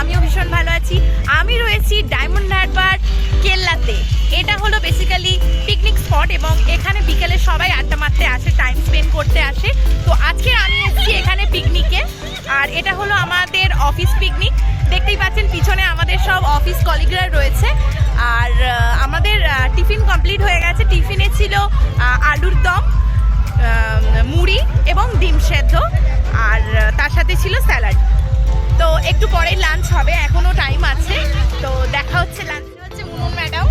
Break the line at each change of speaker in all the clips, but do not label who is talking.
আমিও ভীষণ ভালো আছি। আমি রয়েছি ডায়মন্ড হারবার কেল্লাতে। এটা হলো বেসিক্যালি পিকনিক স্পট এবং এখানে বিকেলে সবাই আড্ডা মারতে আসে টাইম স্পেন্ড করতে আসে। তো আজকে আমি এসেছি এখানে পিকনিকে আর এটা হলো আমাদের অফিস পিকনিক দেখতেই পাচ্ছেন পিছনে আমাদের সব অফিস কলিগরা রয়েছে। আর আমাদের টিফিন কমপ্লিট হয়ে গেছে। টিফিনে ছিল আলুর দম মুড়ি এবং ডিম সেদ্ধ। আর তার সাথে ছিল স্যালাড। তো একটু পরেই লাঞ্চ হবে এখনও টাইম আছে। তো দেখা হচ্ছে লাঞ্চ হচ্ছে মুনুন ম্যাডাম।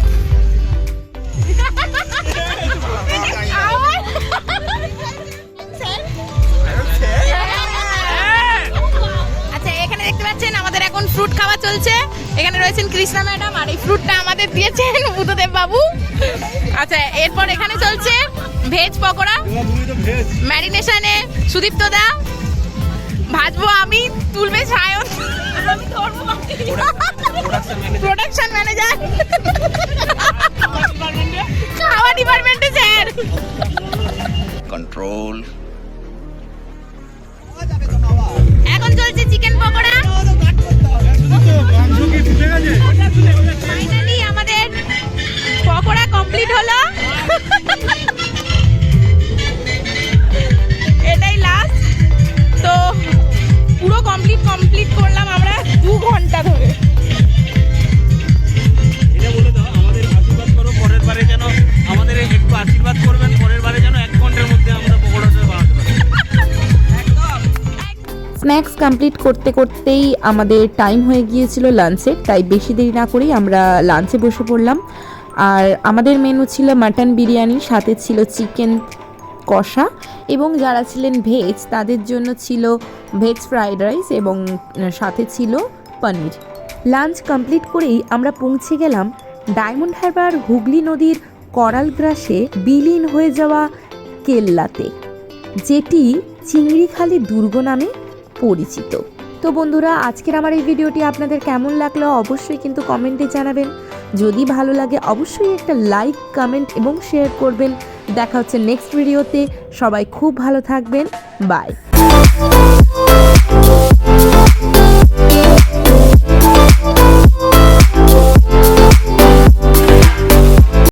আচ্ছা এখানে দেখতে পাচ্ছেন আমাদের এখন ফ্রুট খাওয়া চলছে। এখানে রয়েছেন কৃষ্ণা ম্যাডাম আর এই ফ্রুটটা আমাদের দিয়েছেন বুদ্ধদেব বাবু। আচ্ছা এরপর এখানে চলছে ভেজ পকোড়া ম্যারিনেশনে সুদীপ্ত দা। ভাজবো আমি তুলবে সায়ন। প্রোডাকশন ম্যানেজার খাওয়া ডিপার্টমেন্টে স্যার
control
এখন চলছে চিকেন পকোড়া। ফাইনালি আমাদের পকোড়া কমপ্লিট হলো।
স্ন্যাক্স কমপ্লিট করতে করতেই আমাদের টাইম হয়ে গিয়েছিল লাঞ্চের তাই বেশি দেরি না করেই আমরা লাঞ্চে বসে পড়লাম। আর আমাদের মেনু ছিল মাটন বিরিয়ানি, সাথে ছিল চিকেন কষা এবং যারা ছিলেন ভেজ তাদের জন্য ছিল ভেজ ফ্রাইড রাইস এবং সাথে ছিল পনির। লাঞ্চ কমপ্লিট করেই আমরা পৌঁছে গেলাম ডায়মন্ড হারবার হুগলি নদীর করাল গ্রাসে বিলীন হয়ে যাওয়া কেল্লাতে, যেটি চিংড়িখালি দুর্গ নামে পরিচিত। তো বন্ধুরা, আজকের আমার এই ভিডিওটি আপনাদের কেমন লাগল অবশ্যই কিন্তু কমেন্টে জানাবেন। যদি ভালো লাগে অবশ্যই একটা লাইক, কমেন্ট এবং শেয়ার করবেন। দেখা হচ্ছে নেক্সট ভিডিওতে। সবাই খুব ভালো থাকবেন। বাই।